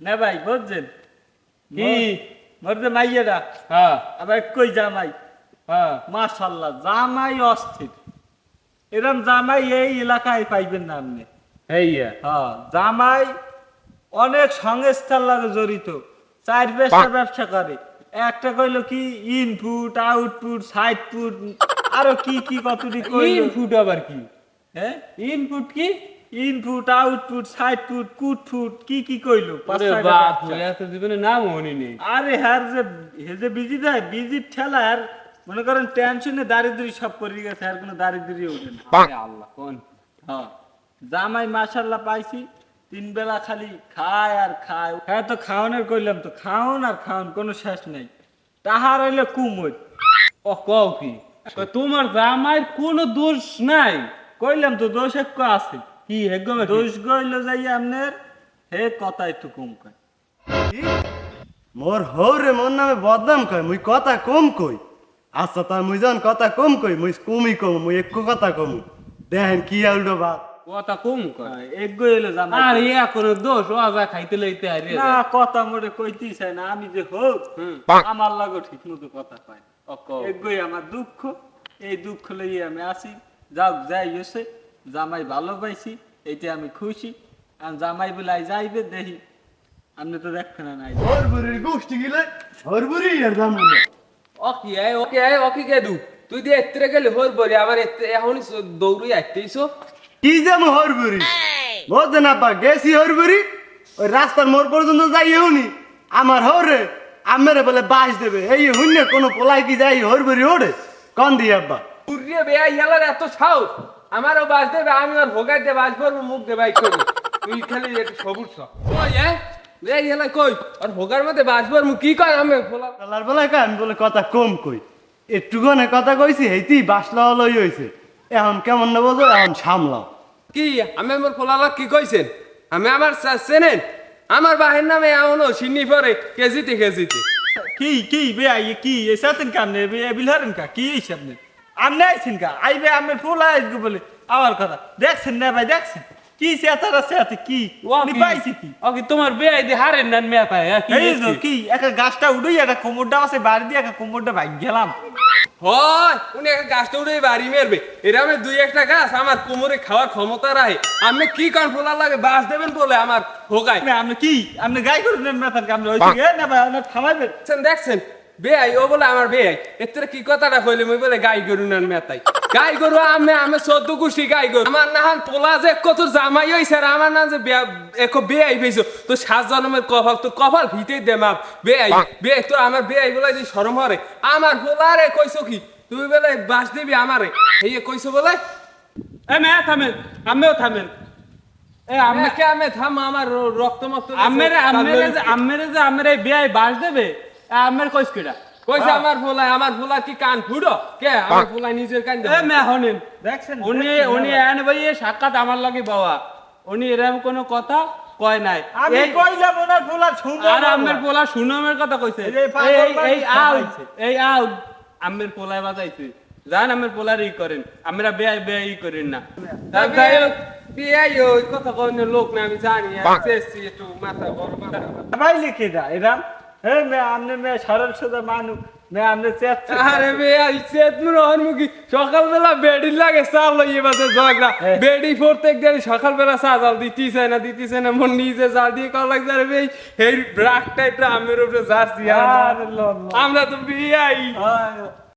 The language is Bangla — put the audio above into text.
না ভাই বুঝছেন? কি? মোর যে মাইয়েরা হ্যাঁ। আবার কই জামাই? হ্যাঁ। মাশাল্লাহ জামাই অস্থির। এরম জামাই এই এলাকায় পাইবেন না আপনি। হেইয়া হ্যাঁ জামাই অনেক সংস্থার লাগে জড়িত। চার বেশটা ব্যবসা করে। একটা কইলো কি ইনপুট আউটপুট সাইডপুট আরও কি কি কতটি কইলো। ইনপুট আবার কি? হ্যাঁ? ইনপুট কি? ইনপুট আউটপুট সাইডপুট কুটফুট কি কি কইলো? আরে বাপ। এত জীবনে নাম হনি নেই আরে হ্যার যে হে যে বিজি দেয় বিজির ঠেলা আর মনে করেন টেনশনে দারিদ্রি সব পড়ে গেছে আর কোনো দারিদ্রি ওঠে না। আরে আল্লাহ কোন? হ্যাঁ। জামাই মাশাল্লাহ পাইছি তিন বেলা খালি খায় আর খায়। হ্যাঁ তো খাওয়ানোর কইলাম তো খাওন আর খাওন কোনো শেষ নাই। তাহার হইলে কুমোর ও কও কি? তোমার জামাইয়ের কোনো দোষ নাই। কইলাম তো দোষ একটু আছে। কি একদম দোষ গইল যাই আপনার হে কথা একটু কম কয় মোর হৌরে মোর নামে বদনাম কয় মুই কথা কম কই। আচ্ছা তার মুই যখন কথা কম কই মুই কমই কম মুই একটু কথা কম। দেখেন কি উল্টো বাদ কথা কম কর এক গইল জামাই। আর ইয়া কোনো দোষ ও খাইতে লইতে হারিয়ে না কথা মোটে কইতেই চাই না আমি যে হোক হুম। আমার লাগো ঠিক মতো কথা। ও কও। এগুই আমার দুঃখ এই দুঃখ লইয়ে আমি আসি। যাও যাই হয়েছে জামাই ভালো পাইছি। এইটা আমি খুশি। আর জামাই বেলায় যাইবে দেখি। আপনি তো দেখবেন না নাই। হরবুরির গোষ্ঠী গিলে হরবুরি আর দাম ওকে আয় ওকে আয় ওকে কে দু? তুই দিয়ে এত্রে গেলে হর বলি আমার এত্রে এখন দৌড়ি আসতেইছো কি যাম হরবুরি? বুঝছেন আব্বা গেছি হরবুরি ওই রাস্তার মোড় পর্যন্ত যাই হউনি আমার হরে আমেরে বলে বাস দেবে। এই হুন্য কোনো পোলাই কি যাই হরবুরি ওড়ে? কন দি আব্বা। উড়িয়ে বেয়া ইয়ালার এত সাহস। আমারও বাস দেবে আমি ওর ভোগাই দিয়ে বাস করব মুখ দিয়ে বাইক করব। তুই খালি একটু সবুজ ওই এ বেয়া ইয়ালা কই? আর ভোগার মধ্যে বাস করব কি কয় আমি? বলা কালার বলে আমি বলে কথা কম কই। একটুখানে কথা কইছি হেইতেই বাসলা লই হইছে। এখন কেমন না বোঝো এখন সামলাও। কি আমি আমার ফোলালা কি কইছেন? আমি আমার চেনেন? আমার বাহের নামে এমনও সিন্নি পরে কেজিতে কেজিতে। কি কি বে আই কি এসাতেন কামনে বে বিলহারেন কা কি হইছে আপনি আইছেন কা আইবে আমি ফুল আইসগো বলে। আমার কথা দেখছেন না ভাই দেখছেন? কি সেতারা সেতে কি? উনি পাইছে কি? ও কি তোমার বেয়াই দি হারেন না মেয়া কি এই যে হয়েছে? কি একটা গাছটা উড়ই একটা কোমরটা আছে বাড়ি দিয়ে একটা কোমরটা ভাগ গেলাম। হয় উনি একটা গাছটা উঠে বাড়ি মেরবে। এরামে দুই একটা গাছ আমার কোমরে খাওয়ার ক্ষমতা রাখে। আমি কি কারণ ফোলা লাগে বাস দেবেন বলে আমার হোগায়। আপনি আপনি কি? আপনি গাই করে নেন মেথার কামনে হইছে কি? না ভাই আপনি থামাইবেন? দেখছেন বেআই ও বলে আমার বেআই। থেকে কি কথাটা কইলে মুই বলে গাই গরু নান মেতাই। গাই গরু আমি আমি চোদ্দ গোষ্ঠী গাই গরু। আমার না হান পোলা যে কত জামাই হইছে আর আমার না যে এক বেআই পেয়েছ তো সাত জন্মের কপাল তোর কপাল ভিতেই দে মাপ। বেআই বেআই তোর আমার বেআই বলে যে সরম হরে। আমার পোলা রে কইছো কি? তুই বলে বাস দিবি আমারে। এই কইছো বলে? এ মে থামেন আমিও থামেন। আমাকে আমি থাম আমার রক্ত মক্ত আমের আমের যে আমের যে আমের বেয়াই বাস দেবে? আমের কইস কেডা কইছে আমার পোলা আমার পোলা কি কান ফুড়ো কে? আমার পোলা নিজের কান এ মেয়া হনেন দেখছেন? উনি উনি এন ভাই সাক্ষাৎ আমার লাগে বাবা। উনি এরকম কোনো কথা কয় নাই। আমি কইলাম ওনার ফুলা সুন্দর আর আমের পোলা সুনমের কথা কইছে। এই এই পাগল এই- এই আউ। এই আউ আমের পোলায় বাজাইছে। জান আমের পোলার ই করেন। আমরা বেয়াই বেয়াই করেন না। তা যাই হোক, ওই কথা কইনে লোক না আমি জানি। চেয়েছি একটু মাথা বড় মাথা ভাই লিখে দা এরাম। হে মে আমনে মে সরল সোজা মানু মে আমনে চেত আরে বিয়াই চেত মুরহন মুখি সকালবেলা বেডি লাগে লইয়ে ঝগড়া। বেডি প্রত্যেক দিন সকালবেলা চা জাল দিতেছে না না মন নিজে জাল দিয়ে কল লাগছে। আরে ভাই এই ব্রাক টাইপটা আমের উপরে যাচ্ছি। আমরা তো বিয়াই।